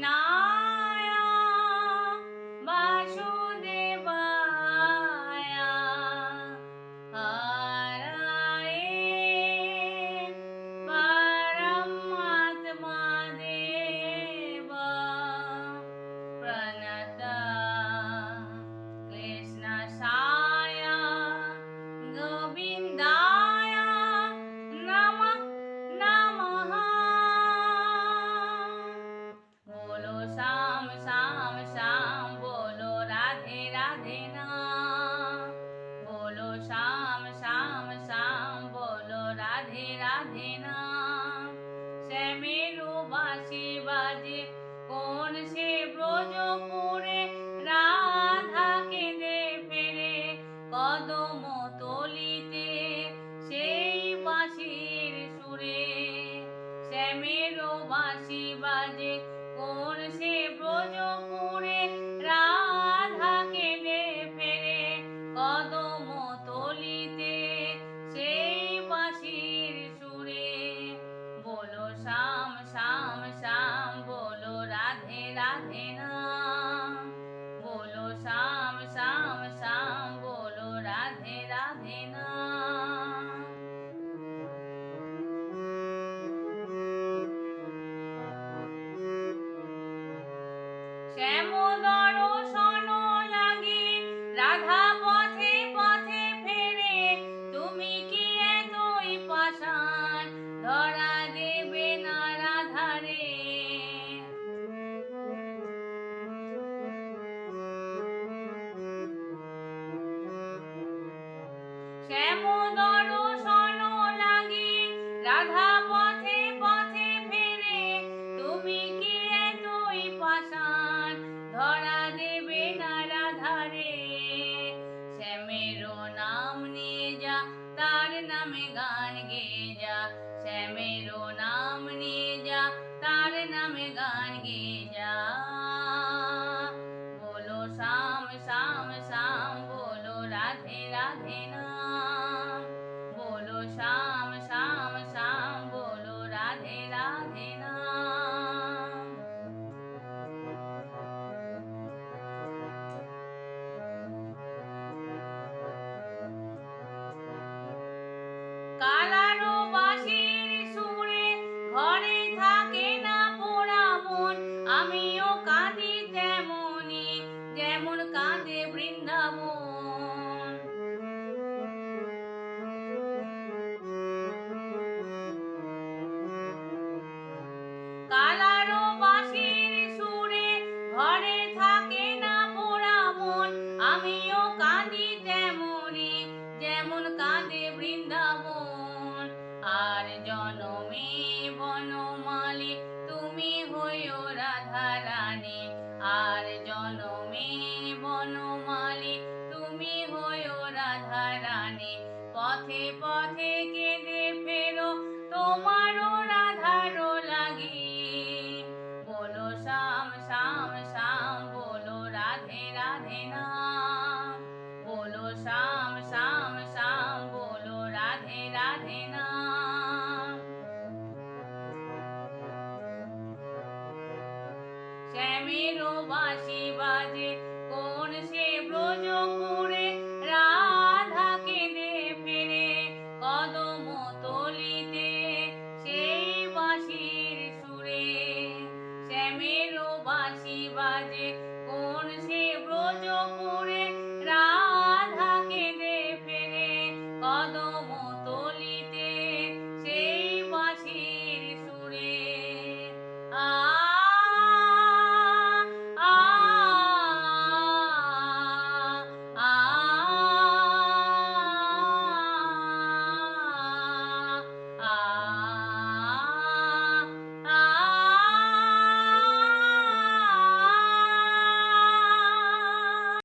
না কদম তলিতে, সেই বাঁশির সুরে। শ্যামেরও বাঁশি বাজে, কোন সে ব্রজপুরে রাধা কেঁদে ফেরে। কদম তলিতে, সেই বাঁশির সুরে। বলো শ্যাম শ্যাম শ্যাম, বলো রাধে রাধে নাম শ্যামদর সন লাগে? রাধা পথে ধরা দেবে না রাধারে। নাম যা, তার নামে গান গেয়ে যা। নাম নিয়ে শ্যামেরও বাঁশি বাজে। কোন সে ব্রজপুরে রাধা কেঁদে ফেরে। কদম তলিতে সেই বাঁশির সুরে। শ্যামেরও বাঁশি বাজে।